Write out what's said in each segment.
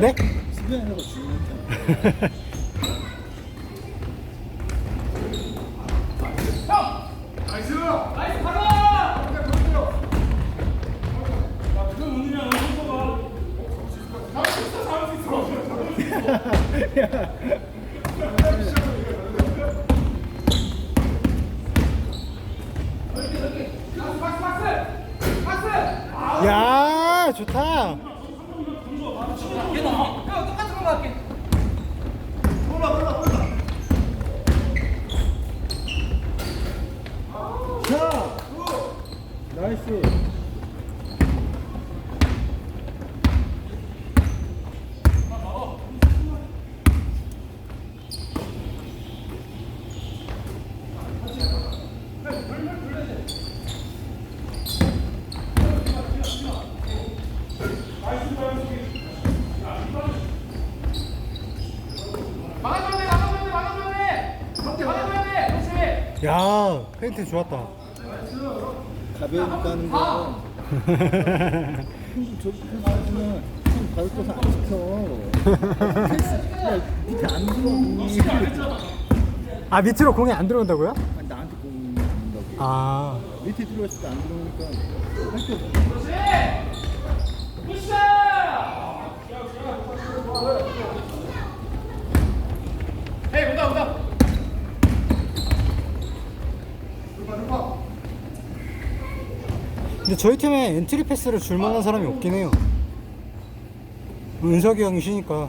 네? 수비하는 거 중요한 야 좋다. 자! 나이스. 야 페인트 좋았다. 가벼우니까 하는 거. 저 패스는 좀 받을 것을 안 시켜. 야, 밑에 안 들어. 아 밑으로 공이 안 들어온다고요? 아니, 나한테 공이 들어온다고. 아 밑에 들어왔을 때 안 들어오니까 할게 없어. 근데 저희 팀에 엔트리 패스를 줄 만한 사람이 없긴 해요. 은석이 형이 쉬니까.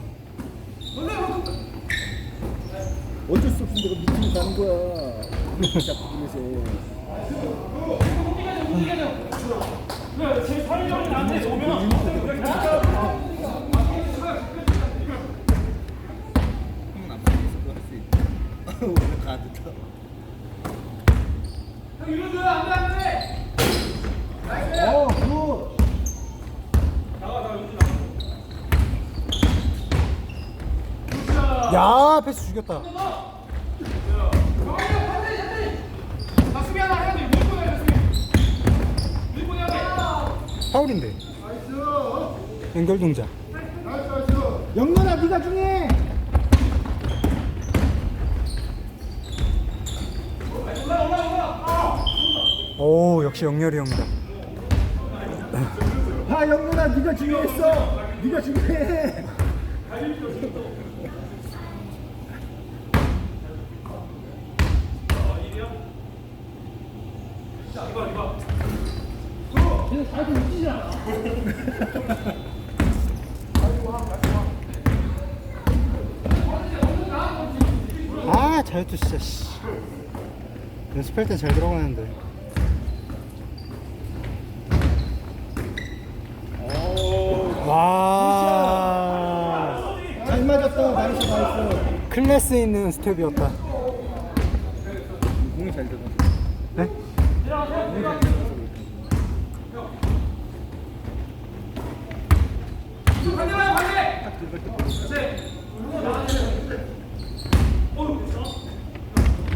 어쩔 수 없이 내가 밑으로 가는 거야. 자꾸 그래서. 오늘 가득하. 어, 굿. 야 패스 죽였다. 파울인데. 연결 동작. 영건아, 네가 중에. 오 역시 영렬이 형이다. 아, 영건아, 네가 중요했어. 네가 중요해. 아 자유투 진짜 씨. 연습할 때잘 들어가는데. 와 잘 맞았다. 나이스, 나이스. 클래스 있는 스텝이었다. 공이 잘 들어. 네?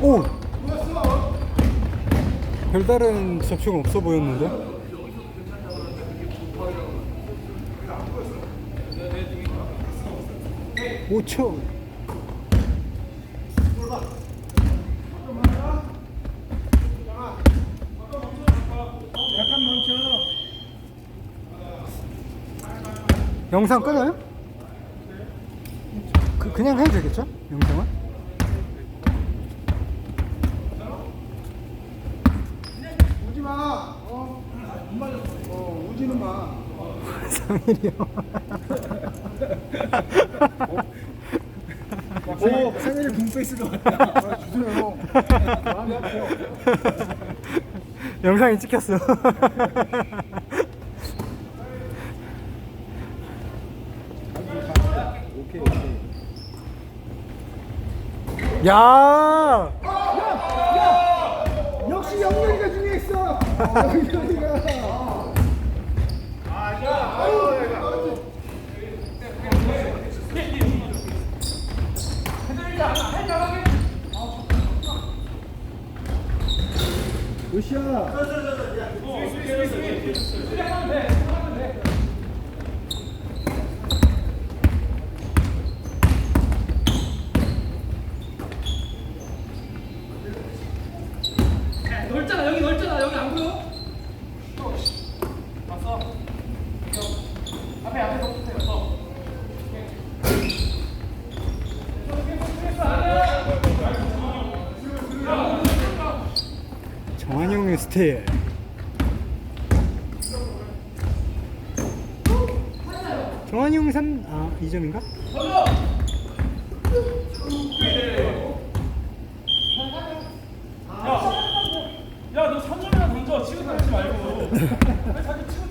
오! 별다른 접촉은 없어 보였는데? 5초 영상 끊어요? 그, 그냥 해도 되겠죠? 영상은? 오지 마. 어? 안 맞았어. 어, 오지는 마. 상일이 형 오, 상현이 붕페이스로 왔다. 아, 주세요. 마음이 아파요. 영상이 찍혔어 오케이, 오케이. 야! 역시 영렬이가 중요했어. 영렬이가. 으쌰. 정한용 스테일. 정한용 3, 아, 2점인가? 야, 너 3점이나 던져. 치고 들어가지 말고. 왜 자기 치고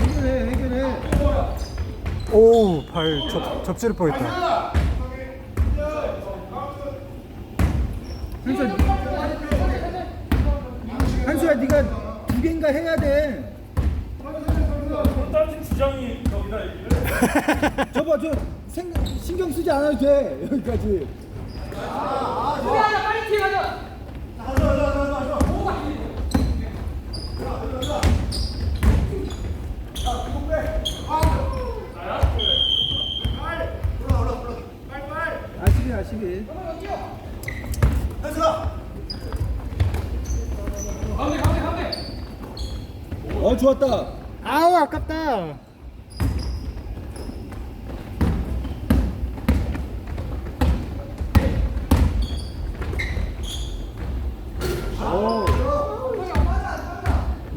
해결해 해결해 오우 발 접시를 뻔했다. 한수야 한수야 네가 두 개인가 해야 돼. 딴지 주장이 여기다 저봐 저 생, 신경 쓰지 않아도 돼 여기까지. 수비하자 빨리 뒤에 가자. 41. 어 좋았다. 아우 아깝다.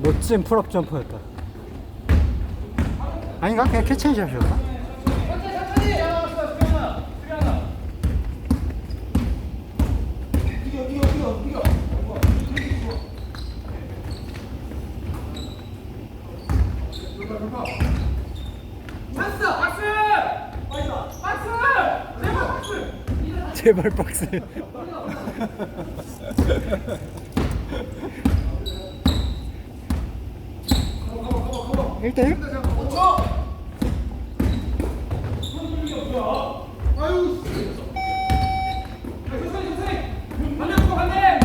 멋진 풀업 점퍼였다. 아닌가? 그냥 캐치앤샷이었나? 박스! 박스! 박스! 제발 박스! 제발 박스. 일대1 선생님, 선생님! 반대 반대!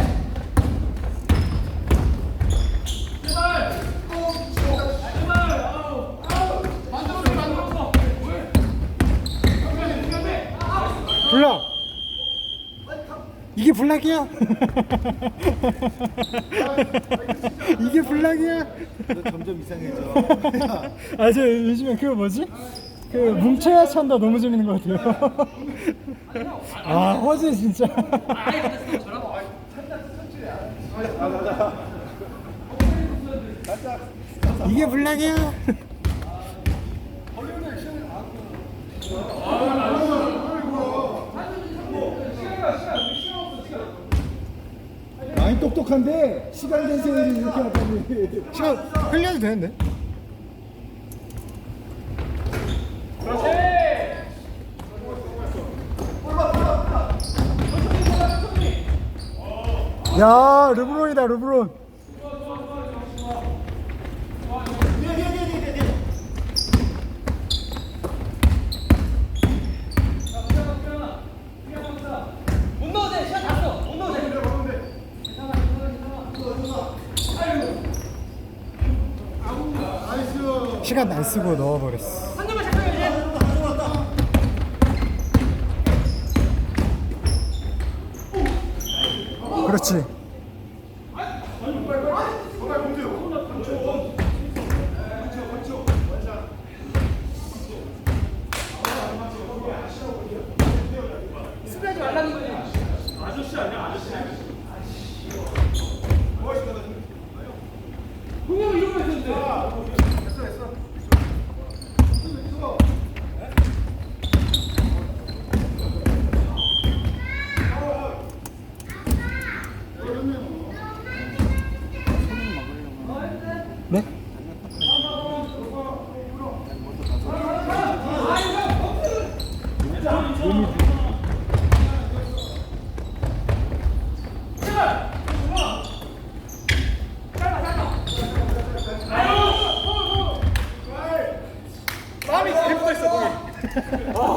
제발! 제발! 아우! 아우! 만들었어, 만들었어! 왜? 미안해, 미안해! 블락. 이게 블락이야? 이게 블락이야? 너 점점 이상해져 아, 저 요즘에 그거 뭐지? 그 뭉쳐야 찬다 너무 재밌는 것 같아요. 아, 허재 진짜. 이게 블락이야? 똑똑한데 시간 된 세월이 이렇게 하다니 시간 흘려도 되는데? 야, 르브론이다, 르브론. 못 넣어도 돼! 시간 다 써! 못 넣어도 돼! 시간 안 쓰고 넣어버렸어. 그렇지 말라는 거지! 아저씨 아니야 아저씨? 동영 이러고 있었는데! 아시게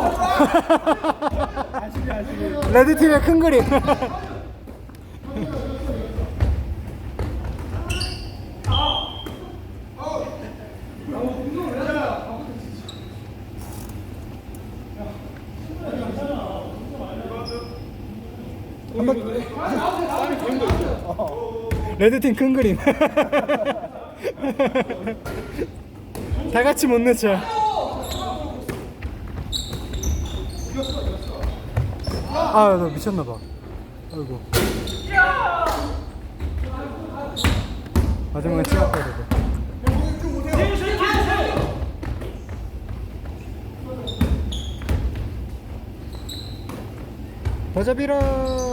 아시게. 레드 팀의 큰 그림. 레드 팀 큰 그림. 다 같이 못 넣자. 아, 나 미쳤나 봐. 아이고. 마지막에 찍었다 그래도. 버저비라.